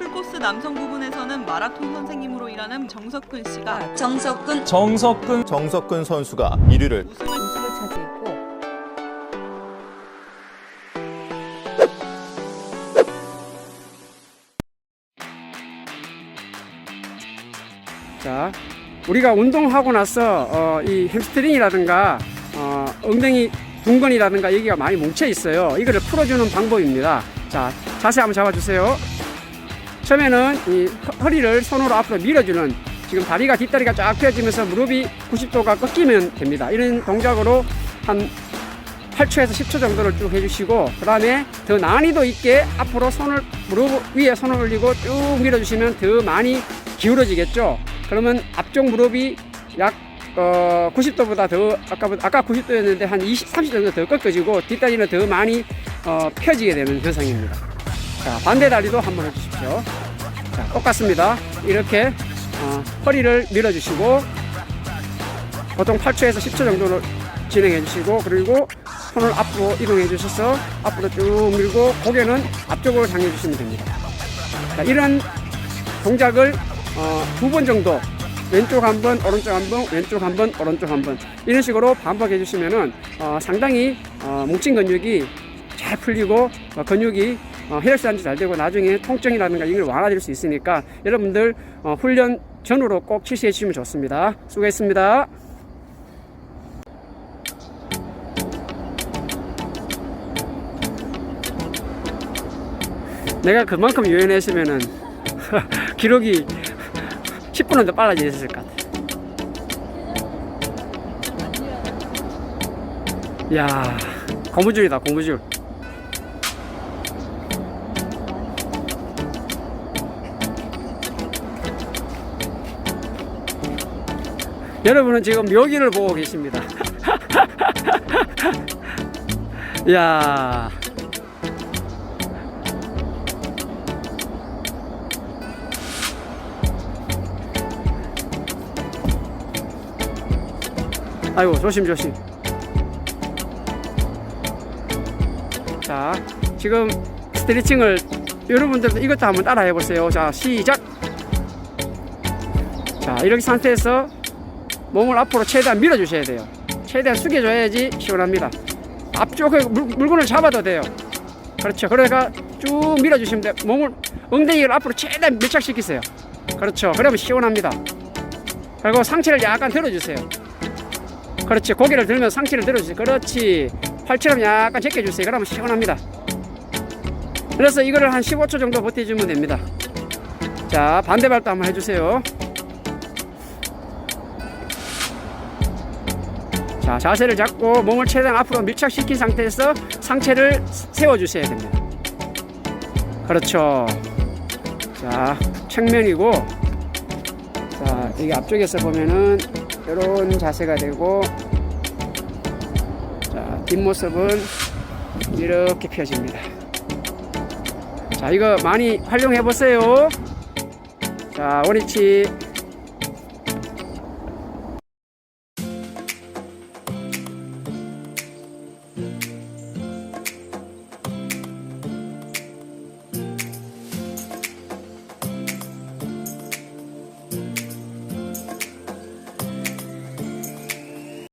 풀코스 남성 부분에서는 마라톤 선생님으로 일하는 정석근 씨가 정석근 정석근 정석근 선수가 1위를 우승을 우승을 차지했고 자, 우리가 운동하고 나서 어, 이 햄스트링이라든가 어, 엉덩이 둥근이라든가 여기가 많이 뭉쳐 있어요. 이거를 풀어주는 방법입니다. 자, 자세 한번 잡아주세요. 처음에는 이 허- 허리를 손으로 앞으로 밀어주는 지금 다리가 뒷다리가 쫙 펴지면서 무릎이 90도가 꺾이면 됩니다. 이런 동작으로 한 8초에서 10초 정도를 쭉 해주시고 그 다음에 더 난이도 있게 앞으로 손을 무릎 위에 손을 올리고 쭉 밀어주시면 더 많이 기울어지겠죠. 그러면 앞쪽 무릎이 약 어, 90도보다 더 아까 아까 90도였는데 한 20, 30 정도 더 꺾어지고 뒷다리는 더 많이 어, 펴지게 되는 현상입니다. 자 반대 다리도 한번 해주십시오. 자 똑같습니다. 이렇게 어, 허리를 밀어주시고 보통 8초에서 10초 정도를 진행해 주시고 그리고 손을 앞으로 이동해 주셔서 앞으로 쭉 밀고 고개는 앞쪽으로 당겨 주시면 됩니다. 자, 이런 동작을 어, 두번 정도 왼쪽 한 번, 오른쪽 한 번, 왼쪽 한 번, 오른쪽 한 번 이런 식으로 반복해 주시면은 어, 상당히 어, 뭉친 근육이 잘 풀리고 어, 근육이 어, 혈액순환도 잘 되고 나중에 통증이라든가 이걸 완화될 수 있으니까 여러분들 어, 훈련 전후로 꼭 실시해 주시면 좋습니다. 수고했습니다. 내가 그만큼 유연했으면은 기록이 10분은 더 빨라졌을 것 같아. 야, 고무줄이다, 고무줄. 여러분은 지금 묘기를 보고 계십니다. 야. 아이고 조심 조심 자 지금 스트레칭을 여러분들도 이것도 한번 따라 해보세요 자 시작 자 이렇게 상태에서 몸을 앞으로 최대한 밀어 주셔야 돼요. 최대한 숙여줘야지 시원합니다. 앞쪽에 물, 물건을 잡아도 돼요. 그렇죠. 그러니까 쭉 밀어 주시면 돼요 몸을 엉덩이를 앞으로 최대한 밀착시키세요. 그렇죠. 그러면 시원합니다. 그리고 상체를 약간 들어주세요. 그렇지. 고개를 들면 상체를 들어주세요. 그렇지. 팔처럼 약간 제껴주세요. 그러면 시원합니다. 그래서 이거를 한 15초 정도 버텨주면 됩니다. 자 반대발도 한번 해주세요 자 자세를 잡고 몸을 최대한 앞으로 밀착시킨 상태에서 상체를 세워주셔야 됩니다. 그렇죠. 자 측면이고 자 여기 앞쪽에서 보면은 이런 자세가 되고 자 뒷모습은 이렇게 펴집니다. 자 이거 많이 활용해 보세요. 자 원위치